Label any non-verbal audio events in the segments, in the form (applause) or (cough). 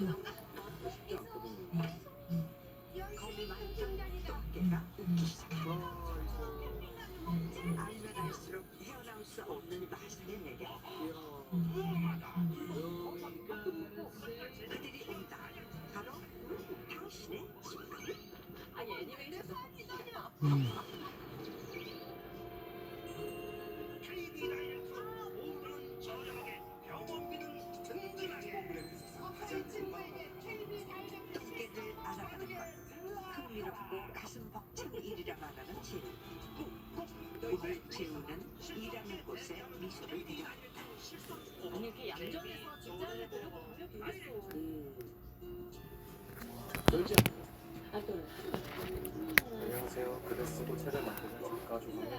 No. 안녕하세요. 글을 쓰고 책을 만드는 작가 조성입니다.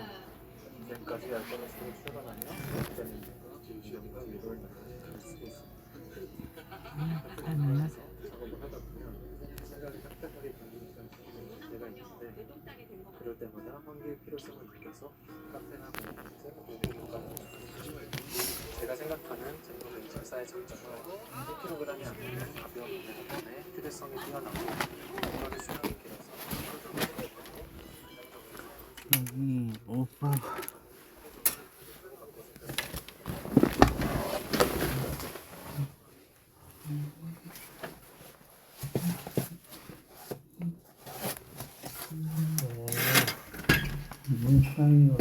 지금까지 앨범을 쓰고 출간하며 기자님들과 지우시험과 위로를 나누는 글을 쓰고 있습니다. 작업을 하다 보면 생각이 딱딱하게 시간이 때가 있는데. 그럴 때마다 한계의 필요성을 느껴서 카페나 공연에서 공연가는 제가 생각하는 젠더맨 책사의 장점은 1kg이 안 되는 가벼운 무게 덕분에 휴대성이 뛰어나고 이거를 수명이 길어서 여기 오빠 문 사이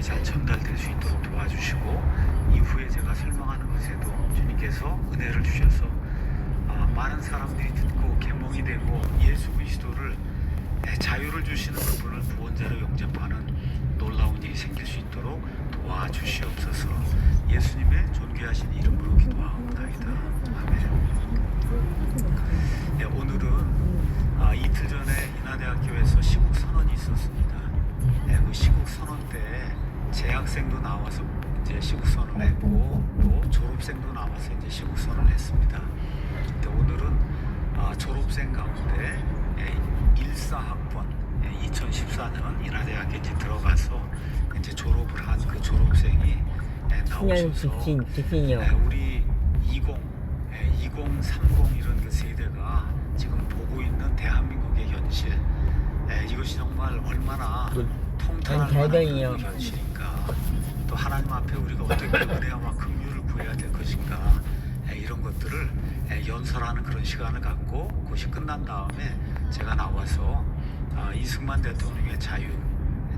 사람들에게 잘 전달될 수 있도록 도와주시고 이후에 제가 설명하는 것에도 주님께서 은혜를 주셔서 아, 많은 사람들이 듣고 개몽이 되고 예수 그리스도를 에, 자유를 주시는 그분을 구원자로 영접하는 놀라운 일이 생길 수 있도록 도와주시옵소서. 예수님의 존귀하신 이름으로 기도하옵나이다. 아멘. 네, 오늘은 아, 이틀 전에 인하대학교에서 시국 선언이 있었습니다. 네, 그 시국 선언 때 재학생도 나와서 이제 시국 선언을 했고 또 졸업생도 나와서 이제 시국 선언을 했습니다. 근데 오늘은 아, 졸업생 가운데 14학번 2014년 인하대학에 이제 들어가서 이제 졸업을 한 그 졸업생이 예, 나오셔서. 네, 우리 20, 예, 2030 이런 그 세대가 지금 보고 있는 대한민국의 현실 예, 이것이 정말 얼마나 그, 통탄할 만한 또 하나님 앞에 우리가 어떻게 은혜와 긍휼을 구해야 될 것인가 예, 이런 것들을 예, 연설하는 그런 시간을 갖고 그것이 끝난 다음에 제가 나와서 아, 이승만 대통령의 자유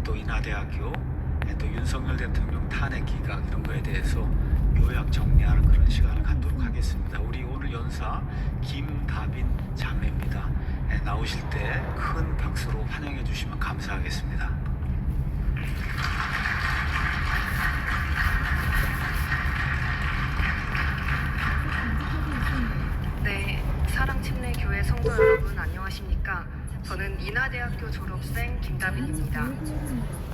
또 인하대학교 예, 또 윤석열 대통령 탄핵 기각 이런 거에 대해서 요약 정리하는 그런 시간을 갖도록 하겠습니다. 우리 오늘 연사 김다빈 자매입니다. 예, 나오실 때 큰 박수로 환영해 주시면 감사하겠습니다. 사랑침례교회 성도 여러분 안녕하십니까? 저는 인하대학교 졸업생 김다빈입니다.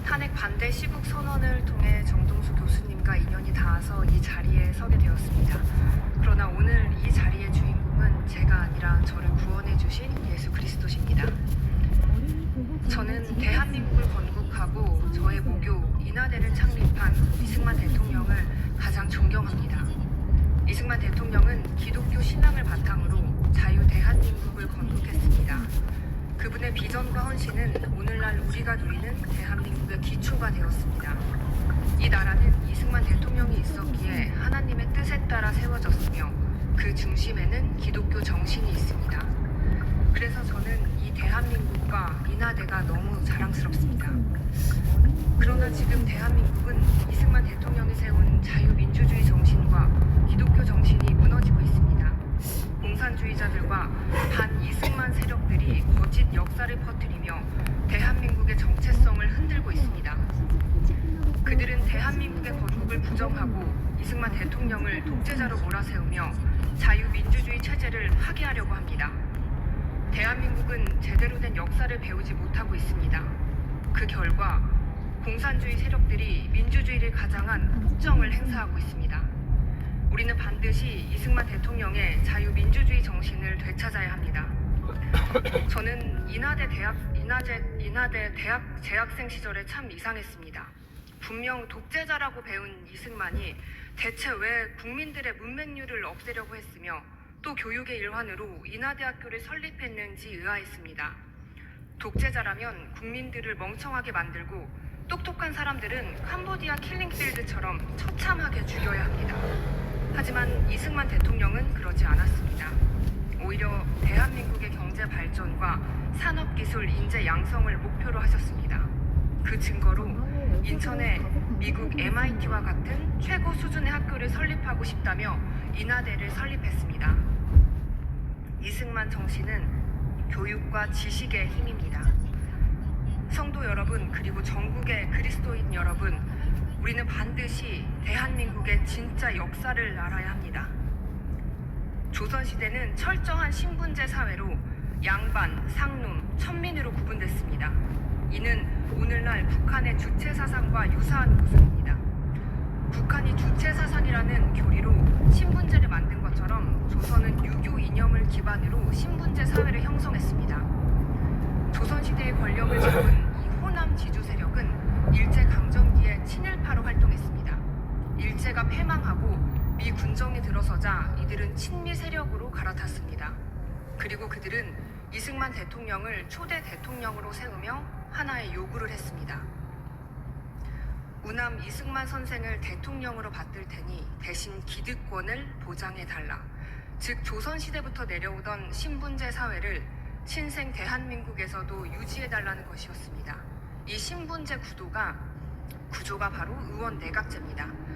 탄핵 반대 시국 선언을 통해 정동수 교수님과 인연이 닿아서 이 자리에 서게 되었습니다. 그러나 오늘 이 자리의 주인공은 제가 아니라 저를 구원해 주신 예수 그리스도십니다. 저는 대한민국을 건국하고 저의 모교 인하대를 창립한 이승만 대통령을 가장 존경합니다. 이승만 대통령은 기독교 신앙을 바탕으로 자유 대한민국을 건국했습니다. 그분의 비전과 헌신은 오늘날 우리가 누리는 대한민국의 기초가 되었습니다. 이 나라는 이승만 대통령이 있었기에 하나님의 뜻에 따라 세워졌으며 그 중심에는 기독교 정신이 있습니다. 그래서 저는 이 대한민국과 인하대가 너무 자랑스럽습니다. 그러나 지금 대한민국은 이승만 대통령이 세운 자유민주주의 정신과 기독교 정신이 무너지고 있습니다. 공산주의자들과 반 이승만 세력들이 거짓 역사를 퍼뜨리며 대한민국의 정체성을 흔들고 있습니다. 그들은 대한민국의 건국을 부정하고 이승만 대통령을 독재자로 몰아세우며 자유민주주의 체제를 파기하려고 합니다. 대한민국은 제대로 된 역사를 배우지 못하고 있습니다. 그 결과 공산주의 세력들이 민주주의를 가장한 폭정을 행사하고 있습니다. 우리는 반드시 이승만 대통령의 자유민주주의 정신을 되찾아야 합니다. 저는 인하대 대학 인하대 인하대 대학 재학생 시절에 참 이상했습니다. 분명 독재자라고 배운 이승만이 대체 왜 국민들의 문맹률을 없애려고 했으며 또 교육의 일환으로 인하대학교를 설립했는지 의아했습니다. 독재자라면 국민들을 멍청하게 만들고 똑똑한 사람들은 캄보디아 킬링필드처럼 처참하게 죽여야 합니다. 하지만 이승만 대통령은 그러지 않았습니다. 오히려 대한민국의 경제 발전과 산업기술 인재 양성을 목표로 하셨습니다. 그 증거로 인천에 미국 MIT와 같은 최고 수준의 학교를 설립하고 싶다며 인하대를 설립했습니다. 이승만 정신은 교육과 지식의 힘입니다. 성도 여러분, 그리고 전국의 그리스도인 여러분, 우리는 반드시 대한민국의 진짜 역사를 알아야 합니다. 조선시대는 철저한 신분제 사회로 양반, 상놈, 천민으로 구분됐습니다. 이는 오늘날 북한의 주체 사상과 유사한 모습입니다. 북한이 주체 사상이라는 교리로 신분제를 만든 것처럼 조선은 유교 이념을 기반으로 신분제 사회를 형성했습니다. 조선시대의 권력을 잡은 이 호남 지주 세력은 일제 강점기에 친일파로 활동했습니다. 일제가 패망하고 미 군정이 들어서자 이들은 친미 세력으로 갈아탔습니다. 그리고 그들은 이승만 대통령을 초대 대통령으로 세우며 하나의 요구를 했습니다. 우남 이승만 선생을 대통령으로 받들 테니 대신 기득권을 보장해 달라. 즉 조선 시대부터 내려오던 신분제 사회를 신생 대한민국에서도 유지해 달라는 것이었습니다. 이 신분제 구도가 구조가 바로 의원 내각제입니다.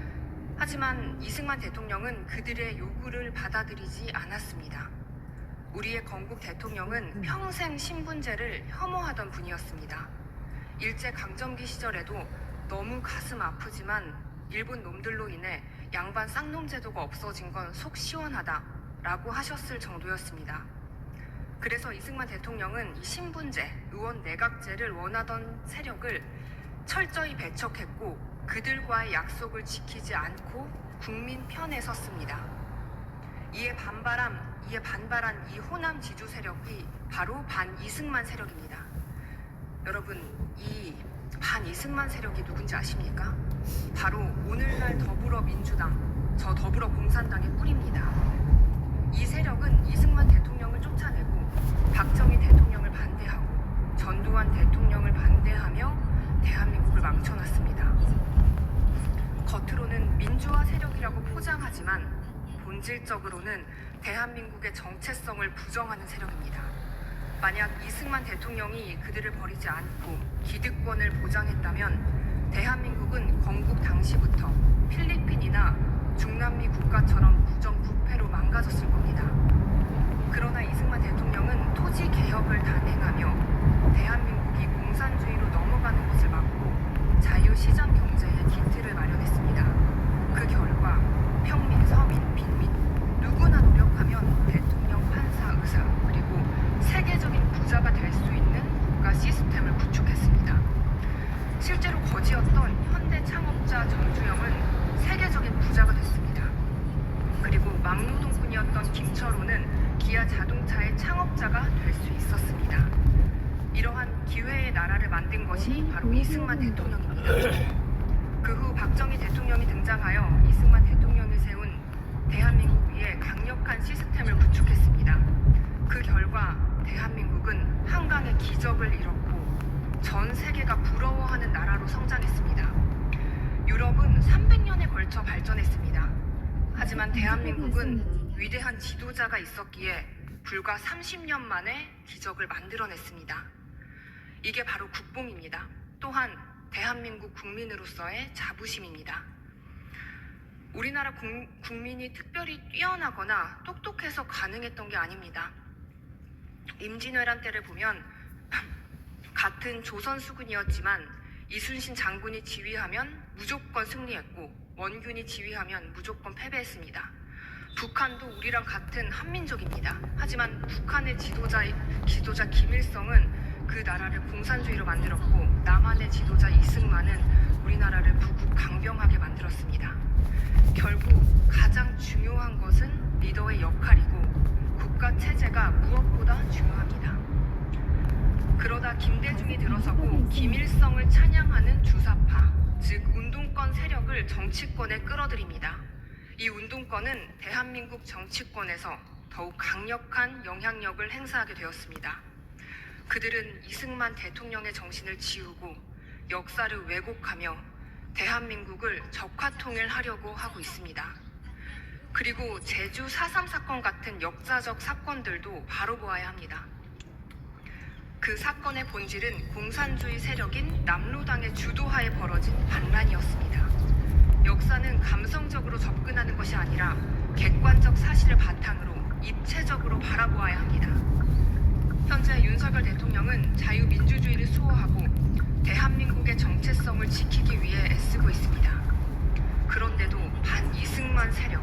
하지만 이승만 대통령은 그들의 요구를 받아들이지 않았습니다. 우리의 건국 대통령은 평생 신분제를 혐오하던 분이었습니다. 일제 강점기 시절에도 너무 가슴 아프지만 일본 놈들로 인해 양반 쌍놈 제도가 없어진 건 속 시원하다라고 하셨을 정도였습니다. 그래서 이승만 대통령은 이 신분제, 의원 내각제를 원하던 세력을 철저히 배척했고 그들과의 약속을 지키지 않고 국민 편에 섰습니다. 이에 반발한 이에 반발한 이 호남 지주 세력이 바로 반 이승만 세력입니다. 여러분, 이 반 이승만 세력이 누군지 아십니까? 바로 오늘날 더불어민주당, 저 더불어공산당의 꿀입니다. 이 세력은 이승만 대통령을 쫓아내고 박정희 대통령을 반대하고 전두환 대통령을 반대하며 대한민국을 망쳐놨습니다. 겉으로는 민주화 세력이라고 포장하지만 본질적으로는 대한민국의 정체성을 부정하는 세력입니다. 만약 이승만 대통령이 그들을 버리지 않고 기득권을 보장했다면 대한민국은 건국 당시부터 필리핀이나 중남미 국가처럼 부정부패로 망가졌을 겁니다. 그러나 이승만 대통령은 토지 개혁을 단행하며 대한민국이 공산주의로 넘어 가는 것을 막고 자유 시장 경제의 기틀을 마련했습니다. 그 결과 평민, 서민, 빈민 누구나 노력하면 대통령, 판사, 의사 그리고 세계적인 부자가 될 수 있는 경영과 시스템을 구축했습니다. 실제로 거지였던 현대 창업자 정주영은 세계적인 부자가 됐습니다. 그리고 막노동꾼이었던 김철호는 기아 자동차의 창업자가 될 수 있었습니다. 이러한 기회의 나라를 만든 것이 바로 이승만 대통령입니다. 그 후 박정희 대통령이 등장하여 이승만 대통령이 세운 대한민국 위에 강력한 시스템을 구축했습니다. 그 결과 대한민국은 한강의 기적을 이뤘고 전 세계가 부러워하는 나라로 성장했습니다. 유럽은 300년에 걸쳐 발전했습니다. 하지만 대한민국은 위대한 지도자가 있었기에 불과 30년 만에 기적을 만들어냈습니다. 이게 바로 국뽕입니다. 또한 대한민국 국민으로서의 자부심입니다. 우리나라 국, 국민이 특별히 뛰어나거나 똑똑해서 가능했던 게 아닙니다. 임진왜란 때를 보면 (clears throat) 같은 조선 수군이었지만 이순신 장군이 지휘하면 무조건 승리했고 원균이 지휘하면 무조건 패배했습니다. 북한도 우리랑 같은 한민족입니다. 하지만 북한의 지도자, 지도자 김일성은 그 나라를 공산주의로 만들었고 남한의 지도자 이승만은 우리나라를 부국 강병하게 만들었습니다. 결국 가장 중요한 것은 리더의 역할이고 국가 체제가 무엇보다 중요합니다. 그러다 김대중이 들어서고 김일성을 찬양하는 주사파, 즉 운동권 세력을 정치권에 끌어들입니다. 이 운동권은 대한민국 정치권에서 더욱 강력한 영향력을 행사하게 되었습니다. 그들은 이승만 대통령의 정신을 지우고 역사를 왜곡하며 대한민국을 적화통일하려고 하고 있습니다. 그리고 제주 4.3 사건 같은 역사적 사건들도 바로 보아야 합니다. 그 사건의 본질은 공산주의 세력인 남로당의 주도하에 벌어진 반란이었습니다. 역사는 감성적으로 접근하는 것이 아니라 객관적 사실을 바탕으로 입체적으로 바라보아야 합니다. 현재 윤석열 대통령은 자유민주주의를 수호하고 대한민국의 정체성을 지키기 위해 애쓰고 있습니다. 그런데도 반 이승만 세력,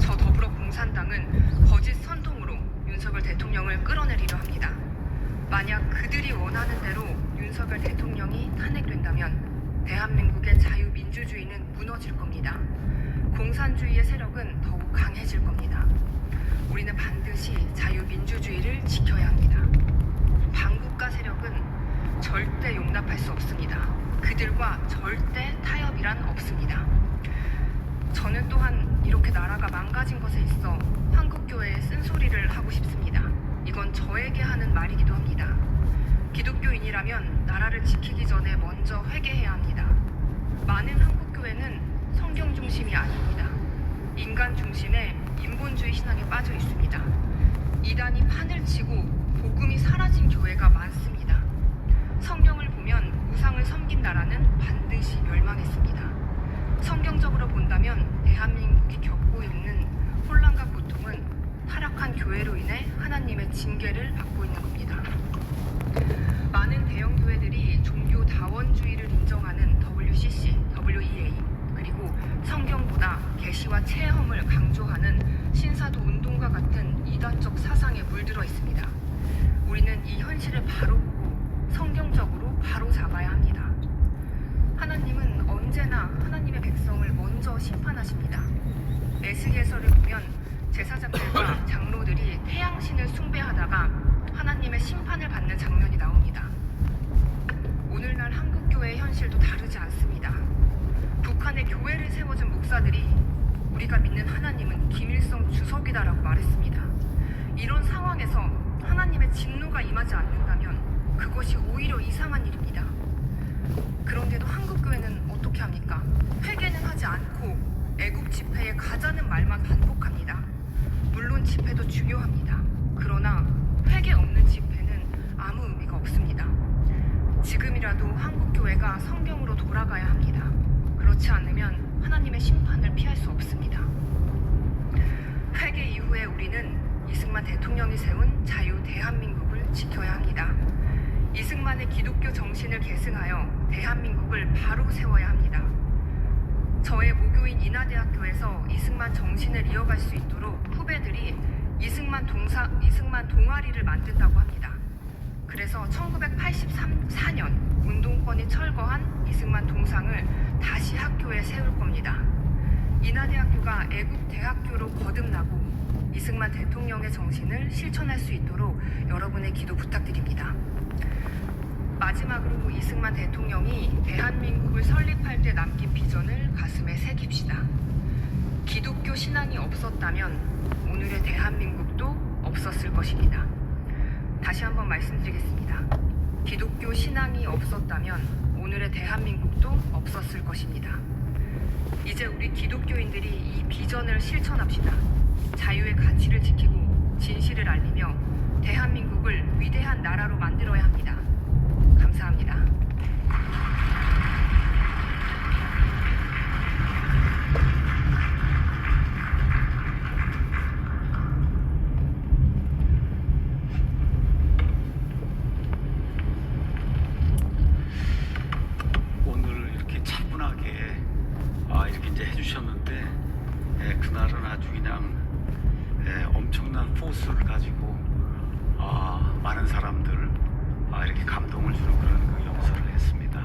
저 더불어공산당은 거짓 선동으로 윤석열 대통령을 끌어내리려 합니다. 만약 그들이 원하는 대로 윤석열 대통령이 탄핵된다면 대한민국의 자유민주주의는 무너질 겁니다. 공산주의의 세력은 더욱 강해질 겁니다. 우리는 반드시 자유민주주의를 지켜야 합니다. 반국가 세력은 절대 용납할 수 없습니다. 그들과 절대 타협이란 없습니다. 저는 또한 이렇게 나라가 망가진 것에 있어 한국교회에 쓴소리를 하고 싶습니다. 이건 저에게 하는 말이기도 합니다. 기독교인이라면 나라를 지키기 전에 먼저 회개해야 합니다. 많은 한국교회는 성경 중심이 아닙니다. 인간 중심의 인본주의 신앙에 빠져 있습니다. 이단이 판을 치고 복음이 사라진 교회가 많습니다. 성경을 보면 우상을 섬긴 나라는 반드시 멸망했습니다. 성경적으로 본다면 대한민국이 겪고 있는 혼란과 고통은 타락한 교회로 인해 하나님의 징계를 받고 있는 겁니다. 많은 대형 교회들이 종교 다원주의를 인정하는 WCC, WEA 그리고 성경보다 계시와 체험을 강조하는 신사도 운동과 같은 이단적 사상에 물들어 있습니다. 우리는 이 현실을 바로 보고 성경적으로 바로 잡아야 합니다. 하나님은 언제나 하나님의 백성을 먼저 심판하십니다. 에스겔서를 보면 제사장들과 장로들이 태양신을 숭배하다가 하나님의 심판을 받는 장면이 나옵니다. 오늘날 한국교회의 현실도 다르지 않습니다. 북한의 교회를 세워준 목사들이 우리가 믿는 하나님은 김일성 주석이다라고 말했습니다. 이런 상황에서 하나님의 진노가 임하지 않는다면 그것이 오히려 이상한 일입니다. 그런데도 한국 교회는 어떻게 합니까? 회개는 하지 않고 애국 집회에 가자는 말만 반복합니다. 물론 집회도 중요합니다. 그러나 회개 없는 집회는 아무 의미가 없습니다. 지금이라도 한국 교회가 성경으로 돌아가야 합니다. 그렇지 않으면 하나님의 심판을 피할 수 없습니다. 회개 이후에 우리는 이승만 대통령이 세운 자유 대한민국을 지켜야 합니다. 이승만의 기독교 정신을 계승하여 대한민국을 바로 세워야 합니다. 저의 모교인 인하대학교에서 이승만 정신을 이어갈 수 있도록 후배들이 이승만 동사, 이승만 동아리를 만든다고 합니다. 그래서 1984년 운동권이 철거한 이승만 동상을 다시 학교에 세울 겁니다. 인하대학교가 애국 대학교로 거듭나고 이승만 대통령의 정신을 실천할 수 있도록 여러분의 기도 부탁드립니다. 마지막으로 이승만 대통령이 대한민국을 설립할 때 남긴 비전을 가슴에 새깁시다. 기독교 신앙이 없었다면 오늘의 대한민국도 없었을 것입니다. 다시 한번 말씀드리겠습니다. 기독교 신앙이 없었다면 오늘의 대한민국도 없었을 것입니다. 이제 우리 기독교인들이 이 비전을 실천합시다. 자유의 가치를 지키고 진실을 알리며 대한민국을 위대한 나라로 만들어야 합니다. 감사합니다. 오늘 이렇게 차분하게 아, 이렇게 이제 해주셨는데 예, 그날은 아주 그냥 예, 엄청난 포스를 가지고 아, 많은 사람들 아, 이렇게 감동을 주는 그런 그 연설을 했습니다.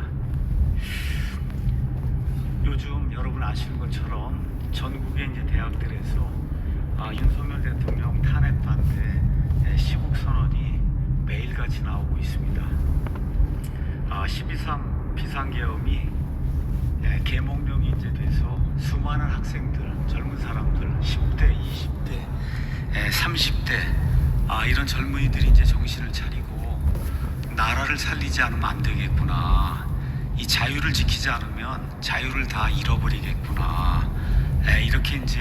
요즘 여러분 아시는 것처럼 전국의 이제 대학들에서 아, 윤석열 대통령 탄핵 반대 예, 시국 선언이 매일같이 나오고 있습니다. 아, 12.3 비상계엄이 예, 계몽령이 이제 돼서 수많은 학생들, 젊은 사람들, 10대, 20대, 예, 30대 아, 이런 젊은이들이 이제 정신을 차리고 나라를 살리지 않으면 안 되겠구나. 이 자유를 지키지 않으면 자유를 다 잃어버리겠구나. 예, 이렇게 이제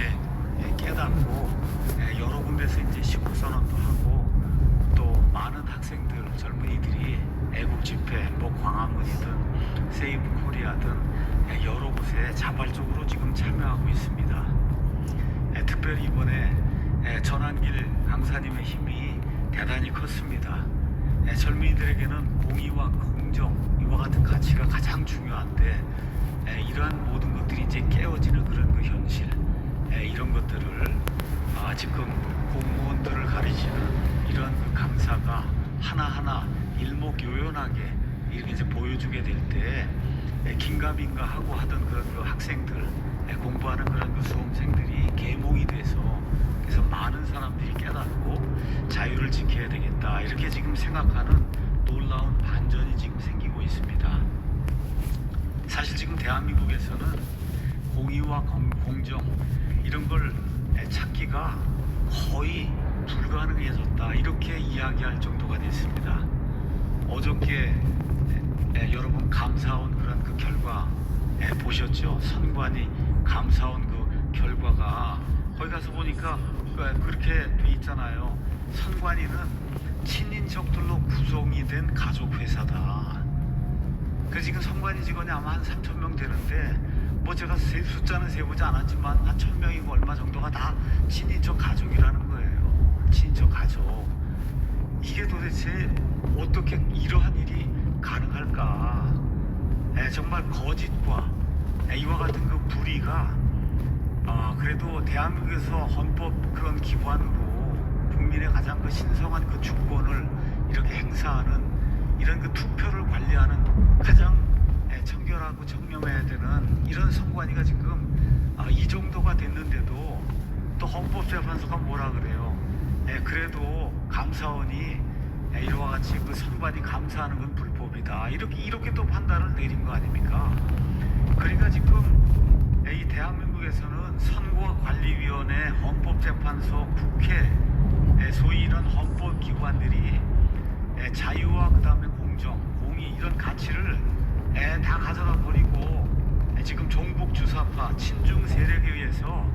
예, 깨닫고 예, 여러 군데서 이제 시국 선언도 하고 또 많은 학생들, 젊은이들이 애국 집회, 뭐 광화문이든 세이브 코리아든 예, 여러 곳에 자발적으로 지금 참여하고 있습니다. 예, 특별히 이번에 예, 전환길 강사님의 힘이 대단히 컸습니다. 예, 젊은이들에게는 공의와 공정 이와 같은 가치가 가장 중요한데 예, 이러한 모든 것들이 이제 깨어지는 그런 그 현실 예, 이런 것들을 아, 지금 공무원들을 가리지는 이런 그 강사가 하나하나 일목요연하게 이렇게 이제 보여주게 될때 예, 긴가민가 하고 하던 그런 그 학생들 예, 공부하는 그런 그 수험생들이 계몽이 돼서 그래서 많은 사람들이 깨닫고 자유를 지켜야 되겠다 이렇게 지금 생각하는 놀라운 반전이 지금 생기고 있습니다. 사실 지금 대한민국에서는 공의와 공- 공정 이런 걸 찾기가 거의 불가능해졌다 이렇게 이야기할 정도가 됐습니다. 어저께 에, 여러분 감사원 그런 그 결과 에, 보셨죠? 선관위 감사원 그 결과가 거기 가서 보니까 그- 그렇게 돼 있잖아요. 선관위는 친인척들로 구성이 된 가족 회사다. 그 지금 선관위 직원이 아마 한 3천 명 되는데 뭐 제가 세, 숫자는 세보지 않았지만 한 천 명이고 얼마 정도가 다 친인척 가족이라는 거예요. 친인척 가족. 이게 도대체 어떻게 이러한 일이 가능할까? 에, 정말 거짓과 에, 이와 같은 그 불의가 아, 그래도 대한민국에서 헌법 그런 기관으로 국민의 가장 그 신성한 그 주권을 이렇게 행사하는 이런 그 투표를 관리하는 가장 에, 청결하고 청렴해야 되는 이런 선관위가 지금 아, 이 정도가 됐는데도 또 헌법재판소가 뭐라 그래요? 에, 그래도 감사원이 에, 이와 같이 그 선관위 감사하는 건 불법이다. 이렇게 이렇게 또 판단을 내린 거 아닙니까? 그러니까 지금 이 대한민국에서는 선거관리위원회, 헌법재판소, 국회, 에, 소위 이런 헌법기관들이 에, 자유와 그 다음에 공정, 공의 이런 가치를 에, 다 가져다 버리고 에, 지금 종북 주사파, 친중 세력에 의해서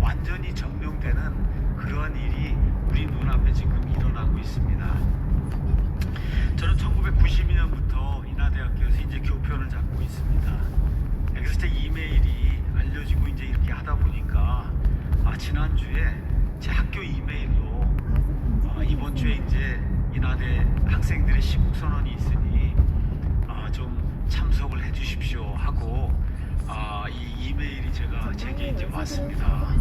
완전히 점령되는 그러한 일이 우리 눈앞에 지금 일어나고 있습니다. 저는 1992년부터 인하대학교에서 이제 교편을 잡고 있습니다. 그래서 제 이메일이 알려지고 이제 이렇게 하다 보니까 아, 지난주에 제 학교 이메일로 어, 이번 주에 이제 인하대 학생들의 시국 선언이 있으니 아, 좀 참석을 해주십시오 하고 아, 이 이메일이 제가 제게 이제 왔습니다.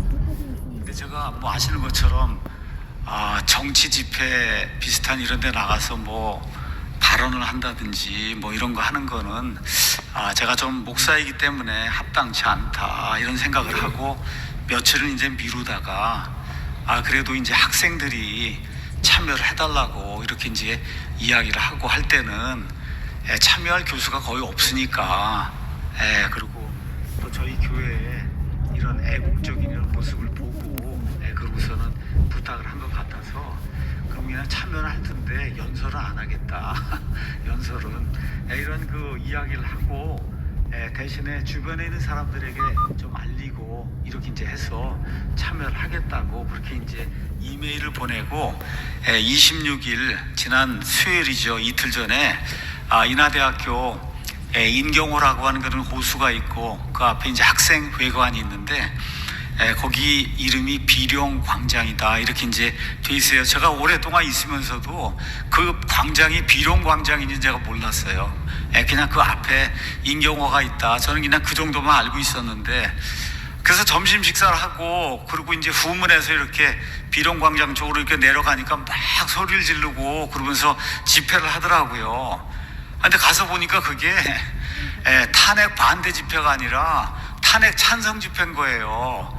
근데 제가 뭐 아시는 것처럼 아, 정치 집회 비슷한 이런 데 나가서 뭐 발언을 한다든지 뭐 이런 거 하는 거는 아, 제가 좀 목사이기 때문에 합당치 않다 이런 생각을 하고 며칠은 이제 미루다가 아 그래도 이제 학생들이 참여를 해달라고 이렇게 이제 이야기를 하고 할 때는 예, 참여할 교수가 거의 없으니까 예, 그리고 또 저희 교회에 이런 애국적인 이런 모습을 보고 예, 그러고서는 부탁을 한 것 같아서 그냥 참여는 할 텐데 연설은 안 하겠다. (laughs) 연설은. 예, 이런 그 이야기를 하고 예, 대신에 주변에 있는 사람들에게 좀 알리고 이렇게 이제 해서 참여를 하겠다고 그렇게 이제 이메일을 보내고 예, 26일 지난 수요일이죠. 이틀 전에 아, 인하대학교 예, 인경호라고 하는 그런 호수가 있고 그 앞에 이제 학생 회관이 있는데 예, 거기 이름이 비룡 광장이다 이렇게 이제 돼 있어요. 제가 오랫동안 있으면서도 그 광장이 비룡 광장인지 제가 몰랐어요. 예, 그냥 그 앞에 인경호가 있다. 저는 그냥 그 정도만 알고 있었는데 그래서 점심 식사를 하고 그리고 이제 후문에서 이렇게 비룡 광장 쪽으로 이렇게 내려가니까 막 소리를 지르고 그러면서 집회를 하더라고요. 근데 가서 보니까 그게 예, 탄핵 반대 집회가 아니라 탄핵 찬성 집회인 거예요.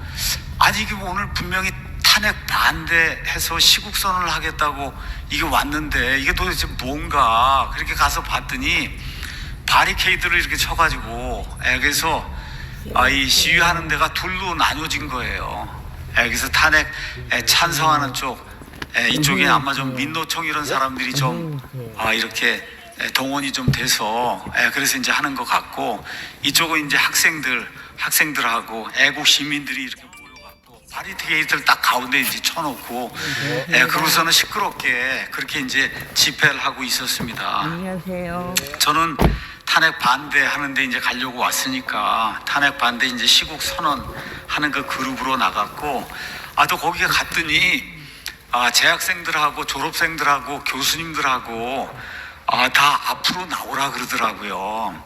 아니 이게 뭐 오늘 분명히 탄핵 반대해서 시국 선언을 하겠다고 이게 왔는데 이게 도대체 뭔가 그렇게 가서 봤더니 바리케이드를 이렇게 쳐가지고 예, 그래서 아, 이 시위하는 데가 둘로 나눠진 거예요. 예, 그래서 탄핵 예, 찬성하는 쪽 예, 이쪽에 아마 좀 민노총 이런 사람들이 좀 아, 이렇게 예, 동원이 좀 돼서 예, 그래서 이제 하는 것 같고 이쪽은 이제 학생들 학생들하고 애국 시민들이 이렇게 바리케이드를 딱 가운데 이제 쳐놓고 예, 그러고서는 시끄럽게 그렇게 이제 집회를 하고 있었습니다. 안녕하세요. 저는 탄핵 반대하는데 이제 가려고 왔으니까 탄핵 반대 이제 시국 선언 하는 그 그룹으로 나갔고 아또 거기에 갔더니 아 재학생들하고 졸업생들하고 교수님들하고 아 다 앞으로 나오라 그러더라고요.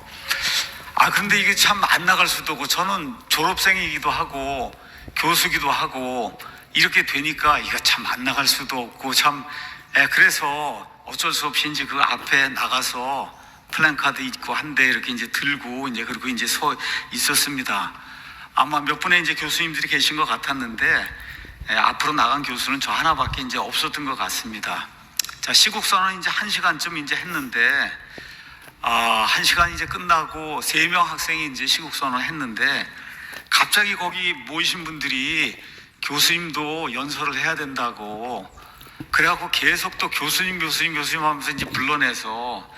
아 근데 이게 참 안 나갈 수도 없고 저는 졸업생이기도 하고 교수기도 하고 이렇게 되니까 이거 참 안 나갈 수도 없고 참 예, 그래서 어쩔 수 없이 이제 그 앞에 나가서 플랜카드 있고 한대 이렇게 이제 들고 이제 그리고 이제 서 있었습니다. 아마 몇 분의 이제 교수님들이 계신 것 같았는데 예, 앞으로 나간 교수는 저 하나밖에 이제 없었던 것 같습니다. 자 시국선언 이제 한 시간쯤 이제 했는데 아, 한 시간 이제 끝나고 세 명 학생이 이제 시국선언을 했는데 갑자기 거기 모이신 분들이 교수님도 연설을 해야 된다고 그래갖고 계속 또 교수님 교수님 교수님 하면서 이제 불러내서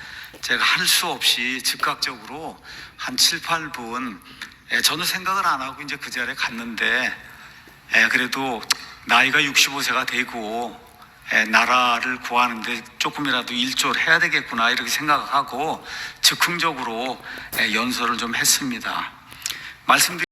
제가 할 수 없이 즉각적으로 한 7, 8분 예, 저는 생각을 안 하고 이제 그 자리에 갔는데 예, 그래도 나이가 65세가 되고 예, 나라를 구하는데 조금이라도 일조를 해야 되겠구나 이렇게 생각하고 즉흥적으로 예, 연설을 좀 했습니다. 말씀드린